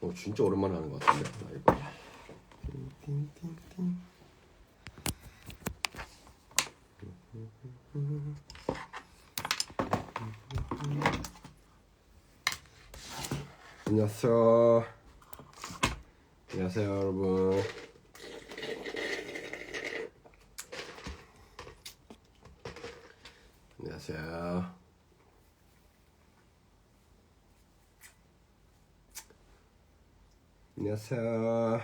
어 진짜 오랜만에 하는 것 같은데 라이브. 안녕하세요. 안녕하세요, 여러분. 안녕하세요. 안녕하세요.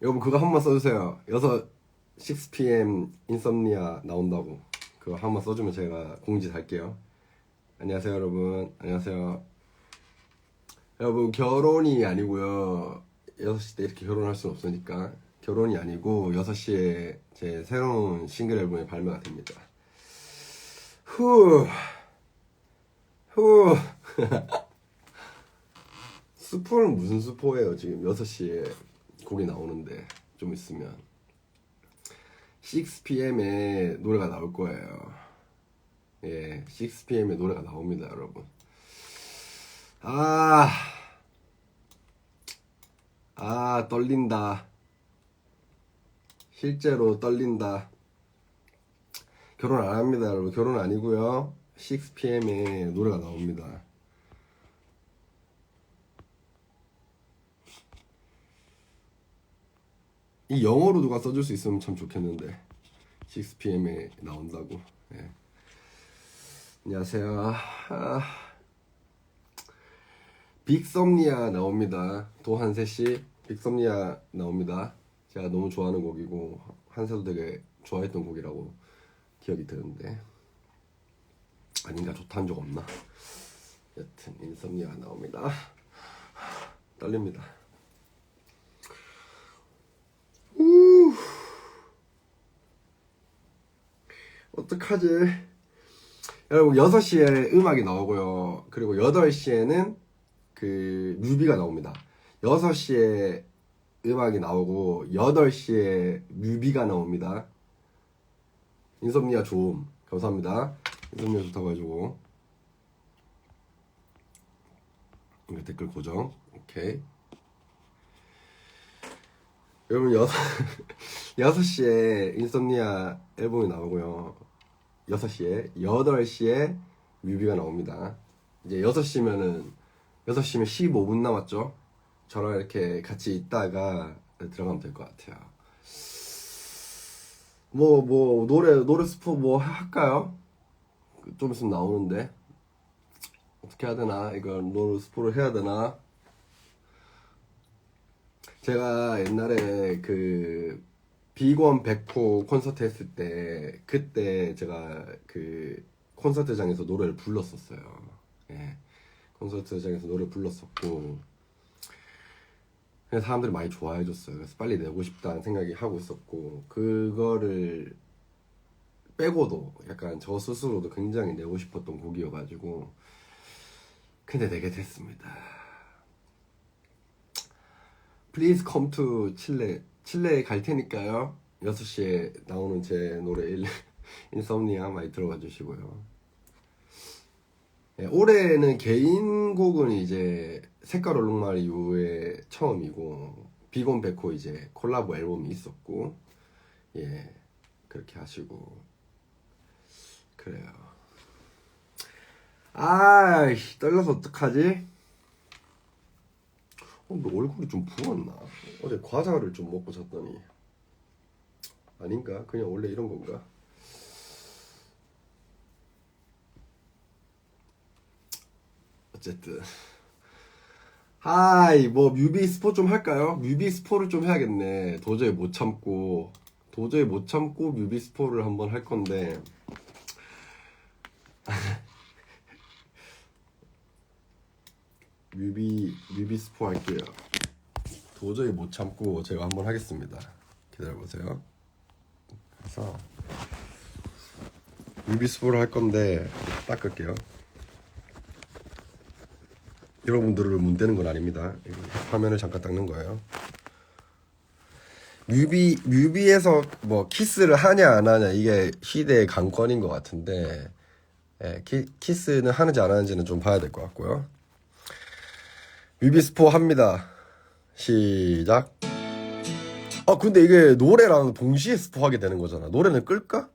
여러분 그거 한 번만 써주세요. 6 6pm 인썸니아 나온다고 그거 한 번만 써주면 제가 공지 달게요. 안녕하세요 여러분. 안녕하세요. 여러분 결혼이 아니고요. 6시 때 이렇게 결혼할 수는 없으니까 결혼이 아니고 6시에 제 새로운 싱글 앨범이 발매가 됩니다. 후. 후. 스포는 무슨 스포예요? 지금 6시에 곡이 나오는데 좀 있으면 6pm에 노래가 나올 거예요. 예, 6pm에 노래가 나옵니다, 여러분. 아, 아, 떨린다. 실제로 떨린다. 결혼 안 합니다, 여러분. 결혼 아니고요. 6pm에 노래가 나옵니다. 이 영어로 누가 써줄 수 있으면 참 좋겠는데 6pm에 나온다고 예. 안녕하세요 아, 빅썸니아 나옵니다 도한세씨 빅썸니아 나옵니다 제가 너무 좋아하는 곡이고 한세도 되게 좋아했던 곡이라고 기억이 드는데 아닌가 좋다는 적 없나 여튼 인썸니아 나옵니다 떨립니다 어떡하지? 여러분 6시에 음악이 나오고요. 그리고 8시에는 그 뮤비가 나옵니다. 6시에 음악이 나오고 8시에 뮤비가 나옵니다. 인썸니아 좋음. 감사합니다. 인썸니아 좋다고 해주고. 댓글 고정. 오케이. 여러분 6, 6시에 인썸니아 앨범이 나오고요 6시에 8시에 뮤비가 나옵니다 이제 6시면은 6시면 15분 남았죠 저랑 이렇게 같이 있다가 들어가면 될 것 같아요 뭐 뭐 노래 노래 스포 뭐 할까요? 좀 있으면 나오는데 어떻게 해야 되나 이걸 노래 스포를 해야 되나 제가 옛날에 그 비건 백호 콘서트 했을 때 그때 제가 그 콘서트장에서 노래를 불렀었어요. 예. 콘서트장에서 노래 불렀었고 그래서 사람들이 많이 좋아해 줬어요. 그래서 빨리 내고 싶다는 생각이 하고 있었고 그거를 빼고도 약간 저 스스로도 굉장히 내고 싶었던 곡이어가지고 근데 내게 됐습니다. Please come to 칠레. 칠레에 갈 테니까요. 6시에 나오는 제 노래 일- 인썸니아 많이 들어가 주시고요. 예, 올해는 개인곡은 이제 색깔 얼룩말 이후에 처음이고 비건 백호 이제 콜라보 앨범이 있었고 예 그렇게 하시고 그래요. 아이씨 떨려서 어떡하지? 어, 너 얼굴이 좀 부었나? 어제 과자를 좀 먹고 잤더니 아닌가? 그냥 원래 이런 건가? 어쨌든 하이 뭐 뮤비 스포 좀 할까요? 뮤비 스포를 좀 해야겠네 도저히 못 참고 도저히 못 참고 뮤비 스포를 한번 할 건데 뮤비 뮤비 스포 할게요. 도저히 못 참고 제가 한번 하겠습니다. 기다려보세요. 그래서 뮤비 스포를 할 건데 닦을게요. 여러분들을 문대는 건 아닙니다. 화면을 잠깐 닦는 거예요. 뮤비 뮤비에서 뭐 키스를 하냐 안 하냐 이게 시대의 관건인 것 같은데 예, 키, 키스는 하는지 안 하는지는 좀 봐야 될 것 같고요. 뮤비 스포 합니다. 시작. 아 근데 이게 노래랑 동시에 스포하게 되는 거잖아. 노래는 끌까?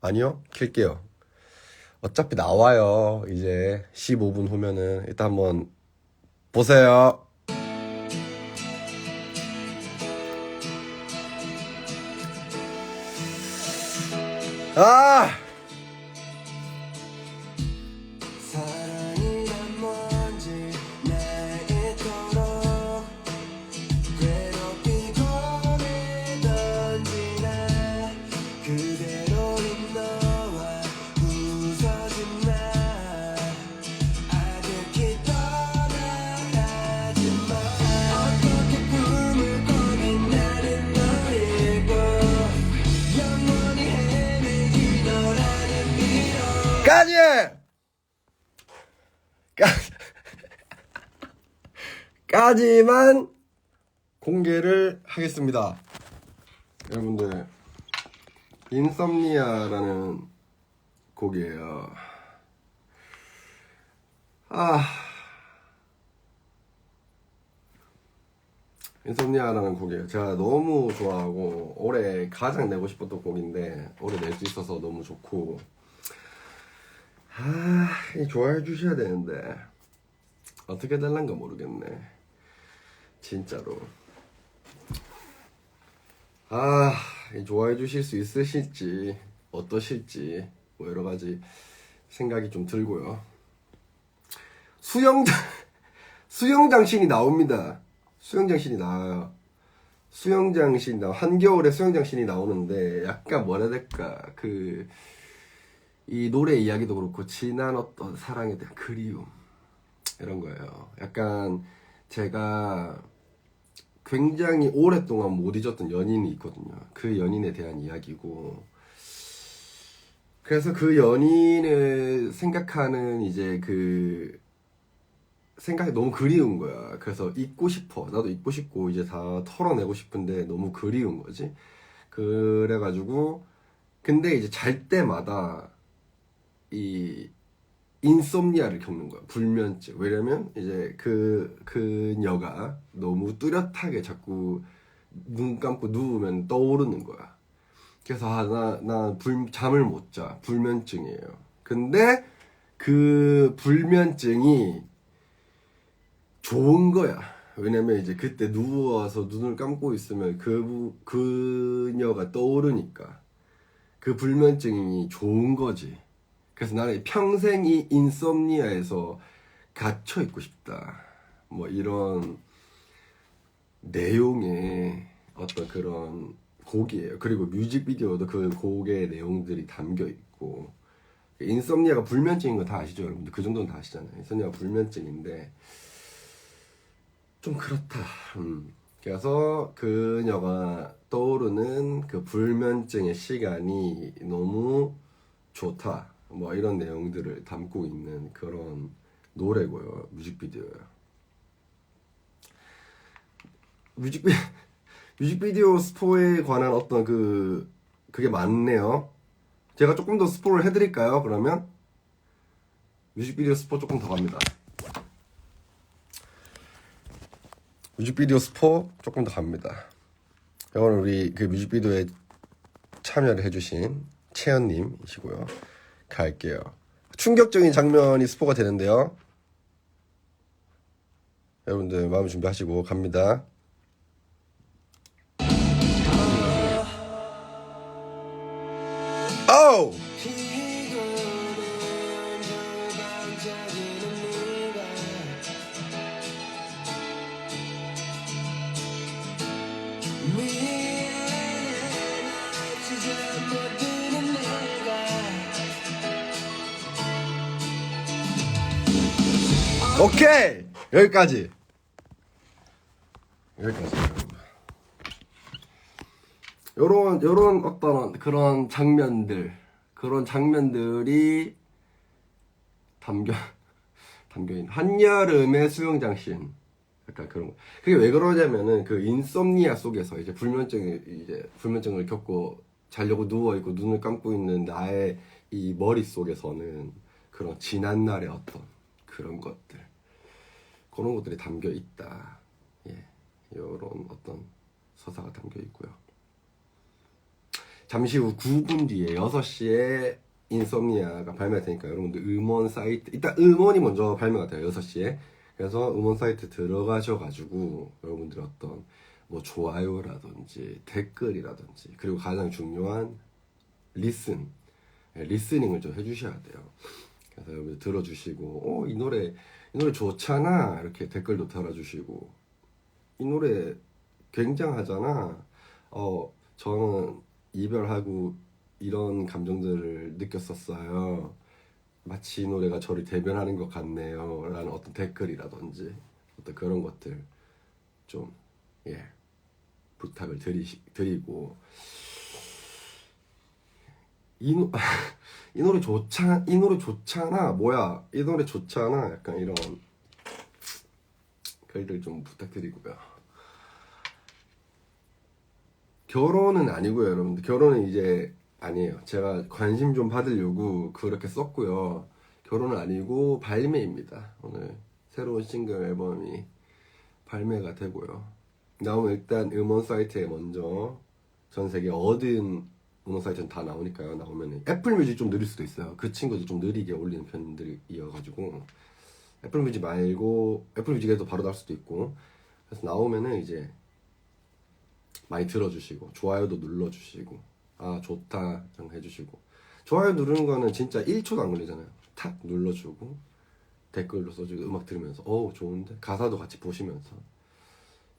아니요, 킬게요. 어차피 나와요. 이제 15분 후면은 일단 한번 보세요. 아! 까지! 까, 까지만 공개를 하겠습니다. 여러분들, 인썸니아라는 곡이에요. 아. 인썸니아라는 곡이에요. 제가 너무 좋아하고, 올해 가장 내고 싶었던 곡인데, 올해 낼 수 있어서 너무 좋고, 아, 이 좋아해 주셔야 되는데 어떻게 될란가 모르겠네. 진짜로. 아, 이 좋아해 주실 수 있으실지 어떠실지 뭐 여러 가지 생각이 좀 들고요. 수영장 수영장 신이 나옵니다. 수영장 신이 나와요. 수영장 신 나 한겨울에 수영장 신이 나오는데 약간 뭐라 해야 될까 그 이 노래 이야기도 그렇고 지난 어떤 사랑에 대한 그리움 이런 거예요. 약간 제가 굉장히 오랫동안 못 잊었던 연인이 있거든요. 그 연인에 대한 이야기고 그래서 그 연인을 생각하는 이제 그 생각이 너무 그리운 거야. 그래서 잊고 싶어. 나도 잊고 싶고 이제 다 털어내고 싶은데 너무 그리운 거지. 그래가지고 근데 이제 잘 때마다 이 인솜니아를 겪는 거야. 불면증. 왜냐면 이제 그 그녀가 너무 뚜렷하게 자꾸 눈 감고 누우면 떠오르는 거야. 그래서 아, 나, 나 불, 잠을 못 자. 불면증이에요. 근데 그 불면증이 좋은 거야. 왜냐면 이제 그때 누워서 눈을 감고 있으면 그, 그녀가 떠오르니까. 그 불면증이 좋은 거지. 그래서 나는 평생 이 인썸니아에서 갇혀 있고 싶다. 뭐 이런 내용의 어떤 그런 곡이에요. 그리고 뮤직비디오도 그 곡의 내용들이 담겨 있고 인썸니아가 불면증인 거 다 아시죠, 여러분들? 그 정도는 다 아시잖아요. 인썸니아가 불면증인데 좀 그렇다. 음. 그래서 그녀가 떠오르는 그 불면증의 시간이 너무 좋다. 뭐 이런 내용들을 담고 있는 그런 노래고요. 뮤직비디오요. 뮤직비 뮤직비디오 스포에 관한 어떤 그 그게 많네요. 제가 조금 더 스포를 해드릴까요? 그러면 뮤직비디오 스포 조금 더 갑니다. 뮤직비디오 스포 조금 더 갑니다. 오늘 우리 그 뮤직비디오에 참여를 해주신 채연님이시고요. 갈게요. 충격적인 장면이 스포가 되는데요. 여러분들 마음 준비하시고 갑니다. 아 오케이! 여기까지. 여기까지. 요런, 요런 어떤 그런 장면들, 그런 장면들이 담겨, 담겨있는 한여름의 수영장 씬. 약간 그런 거. 그게 왜 그러냐면은 그 인썸니아 속에서 이제 불면증이 이제 불면증을 겪고 자려고 누워 있고 눈을 감고 있는 나의 이 머릿 속에서는 그런 지난 날의 어떤 그런 것들 그런 것들이 담겨 있다. 예, 이런 어떤 서사가 담겨 있고요. 잠시 후 9분 뒤에 6시에 인썸니아가 발매할 테니까 여러분들 음원 사이트 일단 음원이 먼저 발매가 돼요 6시에 그래서 음원 사이트 들어가셔가지고 여러분들 어떤 뭐 좋아요라든지 댓글이라든지 그리고 가장 중요한 리슨 예, 리스닝을 좀 해주셔야 돼요 그래서 여러분들 들어주시고 어 이 노래 이 노래 좋잖아 이렇게 댓글도 달아주시고 이 노래 굉장하잖아. 어, 저는 이별하고 이런 감정들을 느꼈었어요. 마치 이 노래가 저를 대변하는 것 같네요. 라는 어떤 댓글이라든지 어떤 그런 것들 좀, 예, 부탁을 드리, 드리고. 이, 노, 이 노래 좋잖아, 이 노래 좋잖아, 뭐야, 이 노래 좋잖아, 약간 이런 글들 좀 부탁드리고요. 결혼은 아니고요, 여러분들. 결혼은 이제 아니에요. 제가 관심 좀 받으려고 그렇게 썼고요. 결혼은 아니고 발매입니다. 오늘 새로운 싱글 앨범이 발매가 되고요. 나오면 일단 음원 사이트에 먼저 전 세계 어딘 음원 사이트는 다 나오니까요. 나오면 애플 뮤직 좀 느릴 수도 있어요. 그 친구도 좀 느리게 올리는 편들이어가지고 애플 뮤직 말고 애플 뮤직에도 바로 나올 수도 있고. 그래서 나오면은 이제 많이 들어주시고 좋아요도 눌러주시고 아 좋다 좀 해주시고. 좋아요 누르는 거는 진짜 1초도 안 걸리잖아요. 탁 눌러주고 댓글로 써주고 음악 들으면서 어 좋은데? 가사도 같이 보시면서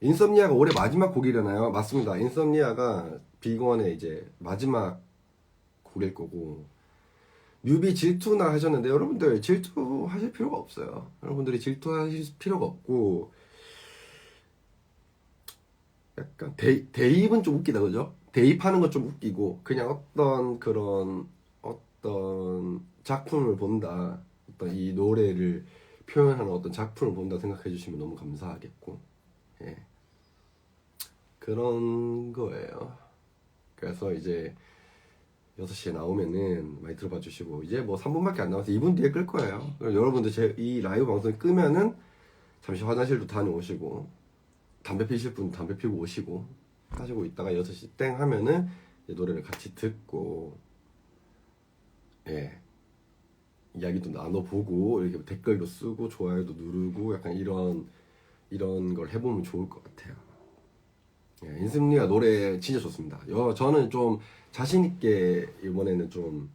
인썸니아가 올해 마지막 곡이려나요? 맞습니다. 인썸니아가 빅원의 이제 마지막 곡일 거고. 뮤비 질투나 하셨는데 여러분들 질투하실 필요가 없어요. 여러분들이 질투하실 필요가 없고. 약간 대, 대입은 좀 웃기다 그죠? 대입하는 건 좀 웃기고 그냥 어떤 그런 어떤 작품을 본다. 어떤 이 노래를 표현하는 어떤 작품을 본다 생각해 주시면 너무 감사하겠고. 예 그런 거예요. 그래서 이제 6시에 나오면은 많이 들어봐 주시고 이제 뭐 3분밖에 안 남아서 2분 뒤에 끌 거예요. 여러분들 제 이 라이브 방송 끄면은 잠시 화장실도 다녀오시고 담배 피실 분 담배 피고 오시고 하시고 있다가 6시 땡 하면은 노래를 같이 듣고 예 이야기도 나눠보고 이렇게 댓글도 쓰고 좋아요도 누르고 약간 이런 이런 걸 해보면 좋을 것 같아요 예, 인승리가 노래 진짜 좋습니다. 여, 저는 좀 자신 있게 이번에는 좀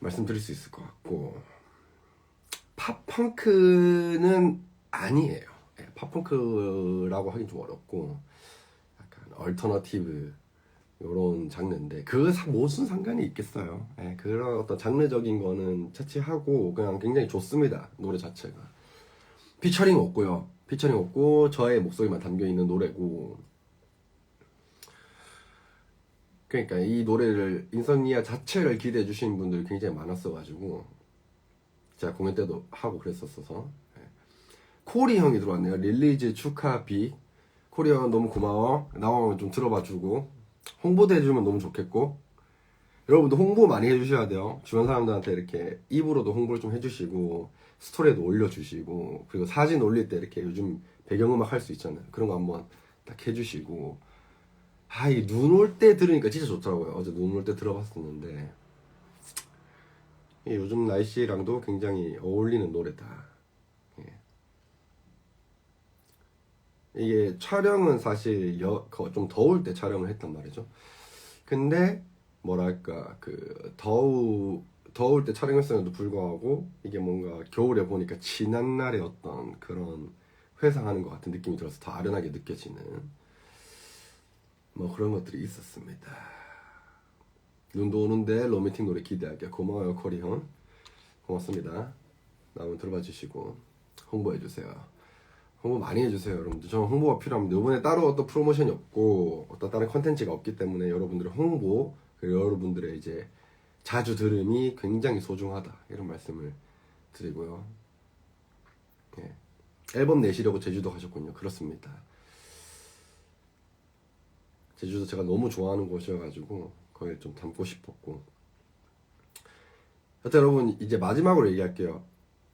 말씀드릴 수 있을 것 같고 팝펑크는 아니에요. 예, 팝펑크라고 하긴 좀 어렵고 약간 얼터너티브 요런 장르인데 그 사- 무슨 상관이 있겠어요? 예, 그런 어떤 장르적인 거는 차치하고 그냥 굉장히 좋습니다 노래 자체가. 피처링 없고요 피처링 없고 저의 목소리만 담겨 있는 노래고 그러니까 이 노래를 인썸니아 자체를 기대해 주시는 분들이 굉장히 많았어 가지고 제가 공연 때도 하고 그랬었어서 예. 코리 형이 들어왔네요. 릴리즈 축하 비. 코리 형 너무 고마워. 나오면 좀 들어봐 주고 홍보도 해주면 너무 좋겠고 여러분도 홍보 많이 해주셔야 돼요. 주변 사람들한테 이렇게 입으로도 홍보를 좀 해주시고 스토리에도 올려주시고 그리고 사진 올릴 때 이렇게 요즘 배경음악 할 수 있잖아요. 그런 거 한번 딱 해주시고 아 이 눈 올 때 들으니까 진짜 좋더라고요. 어제 눈 올 때 들어봤었는데 이 요즘 날씨랑도 굉장히 어울리는 노래다. 예. 이게 촬영은 사실 좀 더울 때 촬영을 했단 말이죠. 근데 뭐랄까 그 더우 더울 때 촬영했음에도 불구하고 이게 뭔가 겨울에 보니까 지난 날의 어떤 그런 회상하는 것 같은 느낌이 들어서 더 아련하게 느껴지는 뭐 그런 것들이 있었습니다. 눈도 오는데 로맨틱 노래 기대할게요. 고마워요 코리 형. 고맙습니다. 나오면 들어봐 주시고 홍보해 주세요. 홍보 많이 해주세요, 여러분들. 저는 홍보가 필요합니다. 이번에 따로 어떤 프로모션이 없고 어떤 다른 컨텐츠가 없기 때문에 여러분들의 홍보 그리고 여러분들의 이제 자주 들음이 굉장히 소중하다 이런 말씀을 드리고요. 예. 앨범 내시려고 제주도 가셨군요. 그렇습니다. 제주도 제가 너무 좋아하는 곳이어가지고 거기 좀 담고 싶었고. 여튼 여러분 이제 마지막으로 얘기할게요.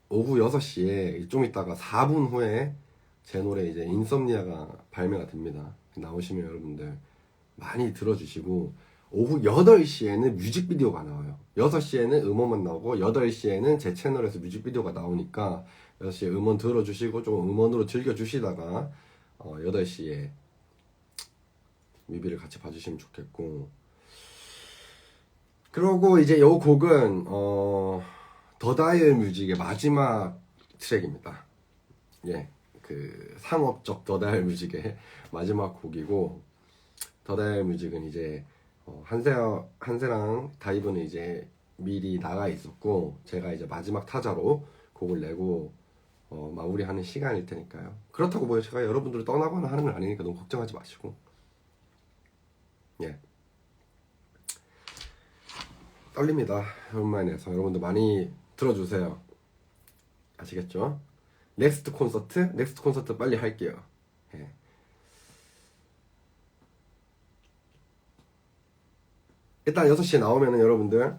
오후 6시에 좀 있다가 4분 후에 제 노래 이제 인썸니아가 발매가 됩니다. 나오시면 여러분들 많이 들어주시고 오후 8시에는 뮤직비디오가 나와요. 6시에는 음원만 나오고 8시에는 제 채널에서 뮤직비디오가 나오니까 6시에 음원 들어주시고 좀 음원으로 즐겨주시다가 어, 8시에 뮤비를 같이 봐주시면 좋겠고 그리고 이제 요 곡은 어, 더 다이얼 뮤직의 마지막 트랙입니다. 예, 그 상업적 더 다이얼 뮤직의 마지막 곡이고 더 다이얼 뮤직은 이제 어, 한세 한세랑 다이브는 이제 미리 나가 있었고 제가 이제 마지막 타자로 곡을 내고 어, 마무리하는 시간일 테니까요. 그렇다고 뭐 제가 여러분들을 떠나거나 하는 건 아니니까 너무 걱정하지 마시고 예. 떨립니다. 오랜만에서 여러분들 많이 들어주세요. 아시겠죠? 넥스트 콘서트? 넥스트 콘서트 빨리 할게요. 예. 일단 6시에 나오면은 여러분들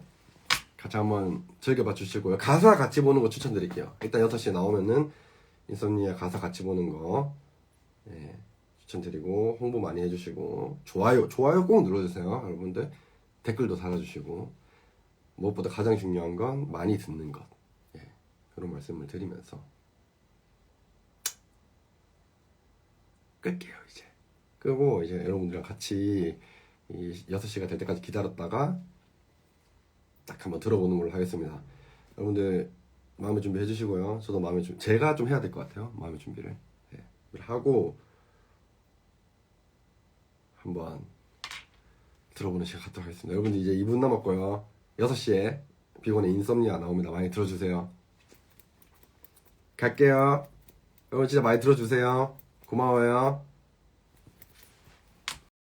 같이 한번 즐겨봐 주시고요. 가사 같이 보는 거 추천드릴게요. 일단 6시에 나오면은 인썸니아 가사 같이 보는 거 예, 추천드리고 홍보 많이 해주시고 좋아요 좋아요 꼭 눌러주세요 여러분들 댓글도 달아주시고 무엇보다 가장 중요한 건 많이 듣는 것 예, 그런 말씀을 드리면서 끌게요 이제 끄고 이제 여러분들이랑 같이 이 6시가 될 때까지 기다렸다가 딱 한번 들어보는 걸로 하겠습니다. 여러분들 마음의 준비 해주시고요. 저도 마음의 준비 제가 좀 해야 될 것 같아요. 마음의 준비를. 예, 하고 한번 들어보는 시간 갖도록 하겠습니다. 여러분들 이제 2분 남았고요. 6시에 비곤의 인썸니아 나옵니다. 많이 들어주세요. 갈게요. 여러분 진짜 많이 들어주세요. 고마워요